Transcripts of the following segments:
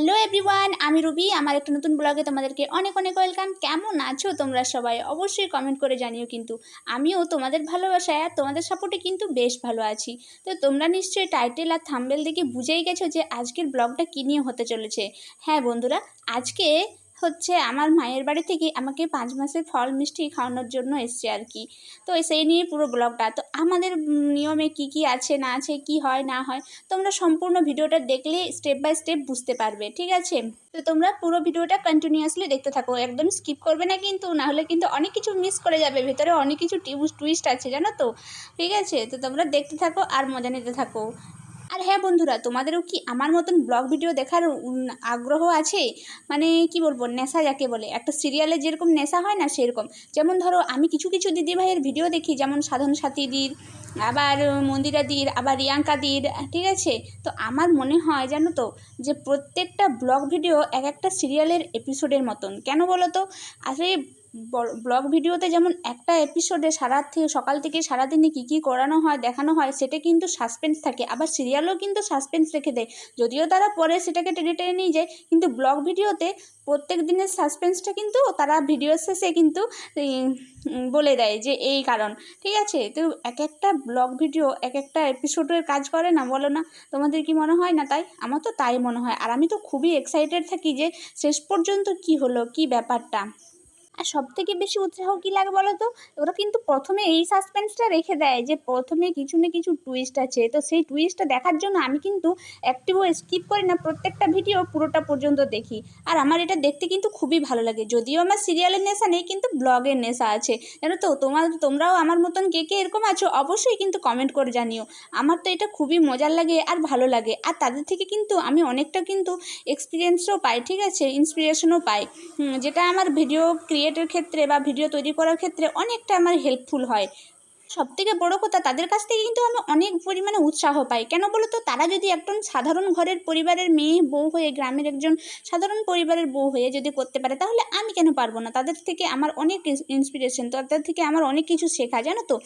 Hello everyone আমি Ruby, আমার একটা নতুন ব্লগে তোমাদেরকে অনেক অনেক ওয়েলকাম কেমন আছো তোমরা সবাই? অবশ্যই কমেন্ট করে জানিও কিন্তু। আমিও তোমাদের ভালোবাসায় আর তোমাদের সাপোর্টে কিন্তু বেশ ভালো আছি। তো তোমরা নিশ্চয়ই টাইটেল আর থাম্বেল দেখে বুঝেই গেছো যে আজকের ব্লগটা কী নিয়ে হতে চলেছে। হ্যাঁ বন্ধুরা, আজকে হচ্ছে আমার মায়ের বাড়ি থেকে আমাকে পাঁচ মাসের ফল মিষ্টি খাওয়ানোর জন্য এসছে আর কি। তো সেই নিয়ে পুরো ব্লগটা। তো আমাদের নিয়মে কি কি আছে, না আছে, কি হয়, না হয়, তোমরা সম্পূর্ণ ভিডিওটা দেখলে স্টেপ বাই স্টেপ বুঝতে পারবে, ঠিক আছে? তো তোমরা পুরো ভিডিওটা কন্টিনিউয়াসলি দেখতে থাকো, একদম স্কিপ করবে না কিন্তু না হলে কিন্তু অনেক কিছু মিস করে যাবে, ভেতরে অনেক কিছু টুইস্ট আছে, জানো তো? ঠিক আছে? তো তোমরা দেখতে থাকো আর মজা নিতে থাকো। আর হ্যাঁ বন্ধুরা, তোমাদেরও কি আমার মতন ব্লগ ভিডিও দেখার আগ্রহ আছে? মানে কি বলব, নেশা যাকে বলে। একটা সিরিয়ালে যেরকম নেশা হয় না, সেরকম। যেমন ধরো, আমি কিছু কিছু দিদিভাইয়ের ভিডিও দেখি, যেমন সাধন সাথীদির, আবার মন্দিরাদির, আবার রিয়াঙ্কাদির, ঠিক আছে? তো আমার মনে হয় জানো তো, যে প্রত্যেকটা ব্লগ ভিডিও এক একটা সিরিয়ালের এপিসোডের মতন। কেন বলো তো? আসলে ব্লগ ভিডিওতে যেমন একটা এপিসোডে সারা থেকে সকাল থেকে সারাদিনে কী কী করানো হয়, দেখানো হয়, সেটা কিন্তু সাসপেন্স থাকে। আবার সিরিয়ালও কিন্তু সাসপেন্স রেখে দেয়। যদিও তারা পরে সেটাকে টেনে টেনে নিয়ে যায়, কিন্তু ব্লগ ভিডিওতে প্রত্যেক দিনের সাসপেন্সটা কিন্তু তারা ভিডিও শেষে কিন্তু বলে দেয় যে এই কারণ। ঠিক আছে? তো এক একটা ব্লগ ভিডিও এক একটা এপিসোডের কাজ করে না? বলো না। তোমাদের কি মনে হয় না তাই? আমার তো তাই মনে হয়। আর আমি তো খুবই এক্সাইটেড থাকি যে শেষ পর্যন্ত কি হলো, কি ব্যাপারটা? আর সব থেকে বেশি উৎসাহ কী লাগে বলো তো? ওরা কিন্তু প্রথমে এই সাসপেন্সটা রেখে দেয় যে প্রথমে কিছু না কিছু টুইস্ট আছে। তো সেই টুইস্টটা দেখার জন্য আমি কিন্তু একটিভও স্কিপ করি না, প্রত্যেকটা ভিডিও পুরোটা পর্যন্ত দেখি। আর আমার এটা দেখতে কিন্তু খুবই ভালো লাগে। যদিও আমার সিরিয়ালের নেশা নেই, কিন্তু ব্লগের নেশা আছে। জানো তো, তোমার, তোমরাও আমার মতন কে কে এরকম আছো, অবশ্যই কিন্তু কমেন্ট করে জানিও। আমার তো এটা খুবই মজার লাগে আর ভালো লাগে। আর তাদের থেকে কিন্তু আমি অনেকটা কিন্তু এক্সপিরিয়েন্সও পাই, ঠিক আছে? ইন্সপিরেশনও পাই। যেটা আমার ভিডিও ক্রিয়েটের ক্ষেত্রে বা ভিডিও তৈরি করার ক্ষেত্রে অনেকটা আমার হেল্পফুল হয়। সব থেকে বড়ো কথা, তাদের কাছ থেকে কিন্তু আমি অনেক পরিমাণে উৎসাহ পাই। কেন বলো তো? তারা যদি একজন সাধারণ ঘরের পরিবারের মেয়ে, বউ হয়ে গ্রামের একজন সাধারণ পরিবারের বউ হয়ে যদি করতে পারে, তাহলে আমি কেন পারব না? তাদের থেকে আমার অনেক ইন্সপিরেশন তাদের থেকে আমার অনেক কিছু শেখা, জানো তো?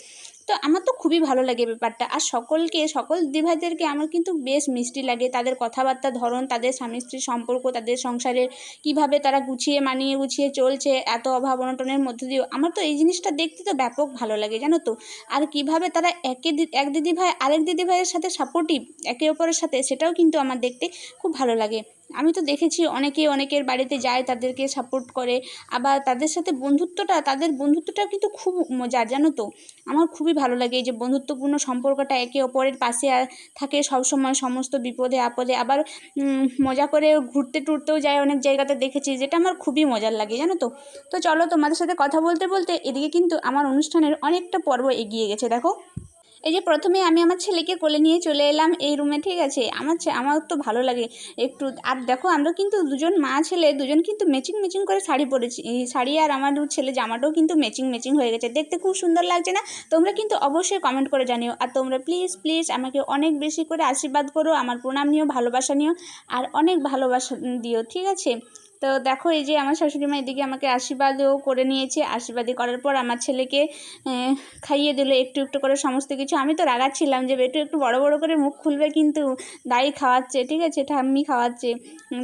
তো আমার তো খুবই ভালো লাগে ব্যাপারটা। আর সকলকে, সকল দিদিভাইদেরকে আমার কিন্তু বেশ মিষ্টি লাগে। তাদের কথাবার্তা, ধরন, তাদের স্বামী স্ত্রীর সম্পর্ক, তাদের সংসারের কীভাবে তারা গুছিয়ে, মানিয়ে, গুছিয়ে চলছে, এত অভাব অনটনের মধ্যে দিয়েও। আমার তো এই জিনিসটা দেখতে তো ব্যাপক ভালো লাগে, জানো তো? আর কীভাবে তারা একে এক দিদিভাই, আরেক দিদিভাইয়ের সাথে সাপোর্টিভ একে অপরের সাথে, সেটাও কিন্তু আমার দেখতে খুব ভালো লাগে। আমি তো দেখেছি অনেকে অনেকের বাড়িতে যায়, তাদেরকে সাপোর্ট করে। আবার তাদের সাথে বন্ধুত্বটা, তাদের বন্ধুত্বটাও কিন্তু খুব মজার জানো তো? আমার খুবই ভালো লাগে এই যে বন্ধুত্বপূর্ণ সম্পর্কটা একে অপরের পাশে থাকে সবসময়, সমস্ত বিপদে, আপদে। আবার মজা করে ঘুরতে টুরতেও যায় অনেক জায়গাতে দেখেছি, যেটা আমার খুবই মজার লাগে, জানো তো? তো চলো তোমাদের সাথে কথা বলতে বলতে এদিকে কিন্তু আমার অনুষ্ঠানের অনেকটা পর্ব এগিয়ে গেছে, দেখো? এই যে প্রথমে আমি আমার ছেলেকে কোলে নিয়ে চলে এলাম এই রুমে, ঠিক আছে? আমার আমার তো ভালো লাগে একটু। আর দেখো, আমরা কিন্তু দুজন মা ছেলে, দুজন কিন্তু ম্যাচিং ম্যাচিং করে শাড়ি পরেছি। শাড়ি আর আমার ছেলে জামাটাও কিন্তু ম্যাচিং ম্যাচিং হয়ে গেছে। দেখতে খুব সুন্দর লাগছে না? তোমরা কিন্তু অবশ্যই কমেন্ট করে জানিও। আর তোমরা প্লিজ প্লিজ আমাকে অনেক বেশি করে আশীর্বাদ করো, আমার প্রণাম নিও, ভালোবাসা নিও, আর অনেক ভালোবাসা দিও, ঠিক আছে? তো দেখো, এই যে আমার শাশুড়ি মা এদিকে আমাকে আশীর্বাদও করে নিয়েছে। আশীর্বাদই করার পর আমার ছেলেকে খাইয়ে দিল একটু একটু করে সমস্ত কিছু। আমি তো রাগাচ্ছিলাম যে বেটু একটু বড় বড় করে মুখ খুলবে কিন্তু দাই খাওয়াচ্ছে, ঠিক আছে? ঠাম্মি খাওয়াচ্ছে।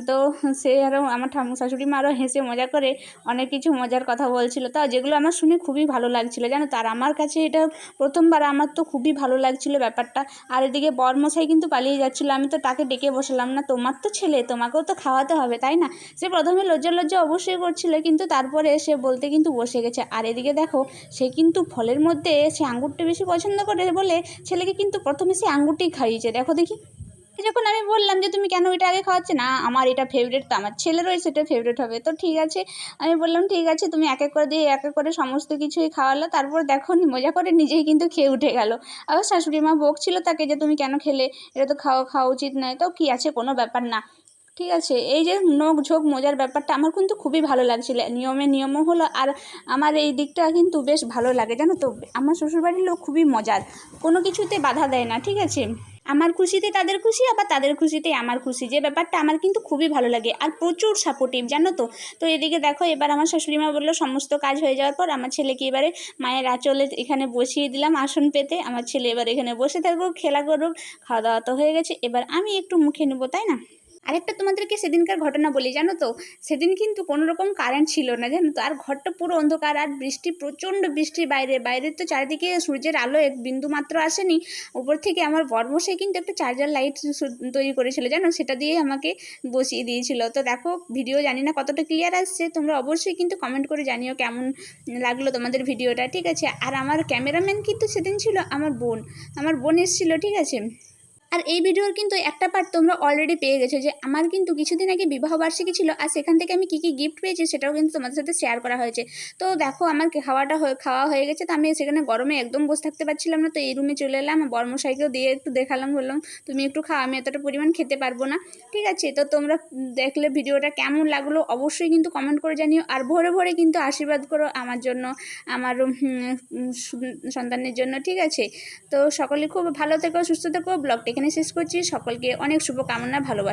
তো সে আরও আমার ঠাম্মু শাশুড়ি মা আরও হেসে মজা করে অনেক কিছু মজার কথা বলছিল। তা যেগুলো আমার শুনে খুবই ভালো লাগছিল, জানো? তার আমার কাছে এটা প্রথমবার আমার তো খুবই ভালো লাগছিল ব্যাপারটা। আর এদিকে বরমশাই কিন্তু পালিয়ে যাচ্ছিল, আমি তো তাকে ডেকে বসালাম না, তোমার তো ছেলে, তোমাকেও তো খাওয়াতে হবে, তাই না? সে প্রথমে লজ্জা লজ্জা অবশ্যই করছিল, কিন্তু তারপরে সে বলতে কিন্তু বসে গেছে। আর এদিকে দেখো, সে কিন্তু ফলের মধ্যে সে আঙ্গুরটা বেশি পছন্দ করে বলে ছেলেকে কিন্তু প্রথমে সে আঙ্গুরটি খাইয়েছে। দেখো দেখি। যখন আমি বললাম যে, তুমি কেন এটা আগে খাওয়াচ্ছে? না, আমার এটা ফেভারিট তো, আমার ছেলেরও সেটা ফেভারিট হবে। তো ঠিক আছে। আমি বললাম, ঠিক আছে, তুমি এক এক করে দিয়ে এক এক করে সমস্ত কিছুই খাওয়ালো, তারপর দেখো, মজা করে নিজেই কিন্তু খেয়ে উঠে গেল। আবার শাশুড়ি মা বকছিল তাকে যে, তুমি কেন খেলে? এটা তো খাওয়া খাওয়া উচিত নয়। তো কি আছে? কোনো ব্যাপার না। ঠিক আছে, এই যে নোক ঝোঁক মজার ব্যাপারটা আমার কিন্তু খুবই ভালো লাগছিল। নিয়মে নিয়মও হলো আর আমার এই দিকটা কিন্তু বেশ ভালো লাগে, জানো তো? আমার শ্বশুরবাড়ির লোক খুবই মজার, কোনো কিছুতে বাধা দেয় না, ঠিক আছে? আমার খুশিতে তাদের খুশি, আবার তাদের খুশিতে আমার খুশি, যে ব্যাপারটা আমার কিন্তু খুবই ভালো লাগে আর প্রচুর সাপোর্টিভ জানো তো? তো এদিকে দেখো, এবার আমার শাশুড়ি মা বলল, সমস্ত কাজ হয়ে যাওয়ার পর আমার ছেলেকে এবারে মায়ের আঁচলে এখানে বসিয়ে দিলাম আসন পেতে, আমার ছেলে এবার এখানে বসে থাকুক, খেলা করুক, খাওয়া দাওয়া তো হয়ে গেছে, এবার আমি একটু মুখে নেব, তাই না? আরেকটা তোমাদেরকে সেদিনকার ঘটনা বলি, জানো তো? সেদিন কিন্তু কোনো রকম কারেন্ট ছিল না, জানো তো? আর ঘরটা পুরো অন্ধকার, আর বৃষ্টি, প্রচণ্ড বৃষ্টি বাইরে। বাইরে তো চারিদিকে সূর্যের আলো, এক বিন্দু মাত্র আসেনি। উপর থেকে আমার বর্মশাই কিন্তু একটা চার্জার লাইট তৈরি করেছিল, জানো? সেটা দিয়ে আমাকে বসিয়ে দিয়েছিল। তো দেখো ভিডিও জানি না কতটা ক্লিয়ার আসছে, তোমরা অবশ্যই কিন্তু কমেন্ট করে জানিও কেমন লাগল তোমাদের ভিডিওটা ঠিক আছে? আর আমার ক্যামেরাম্যান কিন্তু সেদিন ছিল আমার বোন। আমার বোন এসেছিল, ঠিক আছে? আর এই ভিডিওর কিন্তু একটা পার্ট তোমরা অলরেডি পেয়ে গেছো যে আমার কিন্তু কিছুদিন আগে বিবাহ বার্ষিকী ছিল আর সেখান থেকে আমি কী কী গিফট পেয়েছি সেটাও কিন্তু তোমাদের সাথে শেয়ার করা হয়েছে। তো দেখো আমার খাওয়াটা খাওয়া হয়ে গেছে তো আমি সেখানে গরমে একদম বসে থাকতে পারছিলাম না তো এই রুমে চলে এলাম। বর্মশাইকেও দিয়ে একটু দেখালাম, বললাম, তুমি একটু খাও, আমি এতটা পরিমাণ খেতে পারব না। ঠিক আছে, তো তোমরা দেখলে ভিডিওটা কেমন লাগল, অবশ্যই কিন্তু কমেন্ট করে জানিও। আর ভোরে ভোরে কিন্তু আশীর্বাদ করো আমার জন্য, আমার সন্তানের জন্য, ঠিক আছে? তো সকলে খুব ভালো থেকো, সুস্থ থেকো। ব্লগটা এখানে শেষ করছি। সকলকে অনেক শুভকামনা ভালোবাসা।